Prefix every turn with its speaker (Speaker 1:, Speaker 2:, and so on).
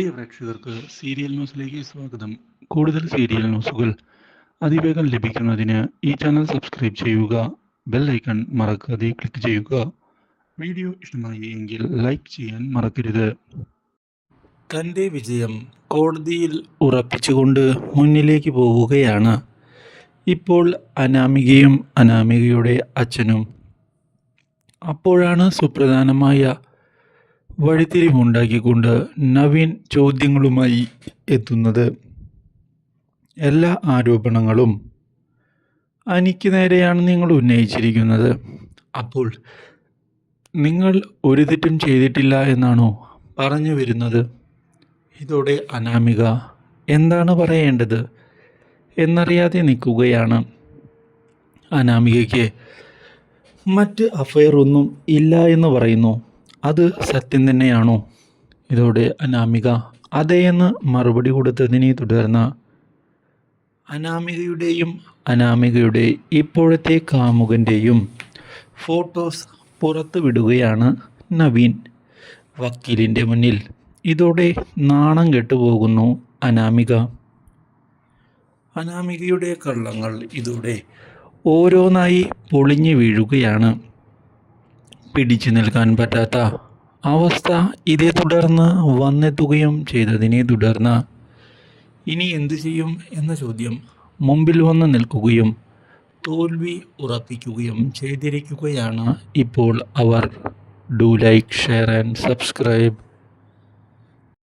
Speaker 1: പ്രിയ പ്രേക്ഷകർക്ക് സീരിയൽ ന്യൂസിലേക്ക് സ്വാഗതം. കൂടുതൽ സീരിയൽ ന്യൂസുകൾ അതിവേഗം ലഭിക്കുന്നതിന് ഈ ചാനൽ സബ്സ്ക്രൈബ് ചെയ്യുക ബെൽ ഐക്കൺ മറക്കാതെ ക്ലിക്ക് ചെയ്യുക. വീഡിയോ ഇഷ്ടമായി എങ്കിൽ ലൈക്ക് ചെയ്യാൻ മറക്കരുത്. തന്റെ വിജയം കോടതിയിൽ ഉറപ്പിച്ചുകൊണ്ട് മുന്നിലേക്ക് പോവുകയാണ് ഇപ്പോൾ അനാമികയും അനാമികയുടെ അച്ഛനും. അപ്പോഴാണ് സുപ്രധാനമായ വഴിത്തിരിവുണ്ടാക്കിക്കൊണ്ട് നവീൻ ചോദ്യങ്ങളുമായി എത്തുന്നത്. എല്ലാ ആരോപണങ്ങളും അനിക്ക് നേരെയാണ് നിങ്ങൾ ഉന്നയിച്ചിരിക്കുന്നത്. അപ്പോൾ നിങ്ങൾ ഒരു തെറ്റും ചെയ്തിട്ടില്ല എന്നാണോ പറഞ്ഞു വരുന്നത്? ഇതോടെ അനാമിക എന്താണ് പറയേണ്ടത്? എന്നറിയാതെ നിൽക്കുകയാണ്. അനാമികയ്ക്ക് മറ്റ് അഫയർ ഒന്നും ഇല്ല എന്ന് പറയുന്നു. അത് സത്യം തന്നെയാണോ? ഇതോടെ അനാമിക അതേയെന്ന് മറുപടി കൊടുത്തതിനെ തുടർന്ന് അനാമികയുടെയും അനാമികയുടെ ഇപ്പോഴത്തെ കാമുകന്റെയും ഫോട്ടോസ് പുറത്തു വിടുകയാണ് നവീൻ. വക്കീലിന്റെ മുന്നിൽ ഇതോടെ നാണം കെട്ടുപോകുന്നു അനാമിക. അനാമികയുടെ കള്ളങ്ങൾ ഇതോടെ ഓരോന്നായി പൊളിഞ്ഞു വീഴുകയാണ്. പിടിച്ചു നിൽക്കാൻ പറ്റാത്ത അവസ്ഥ ഇതേ തുടർന്ന് വന്നെത്തുകയും ചെയ്തതിനെ തുടർന്ന് ഇനി എന്തു ചെയ്യും എന്ന ചോദ്യം മുമ്പിൽ വന്ന് നിൽക്കുകയും തോൽവി ഉറപ്പിക്കുകയും ചെയ്തിരിക്കുകയാണ് ഇപ്പോൾ അവർ. Do like share and subscribe.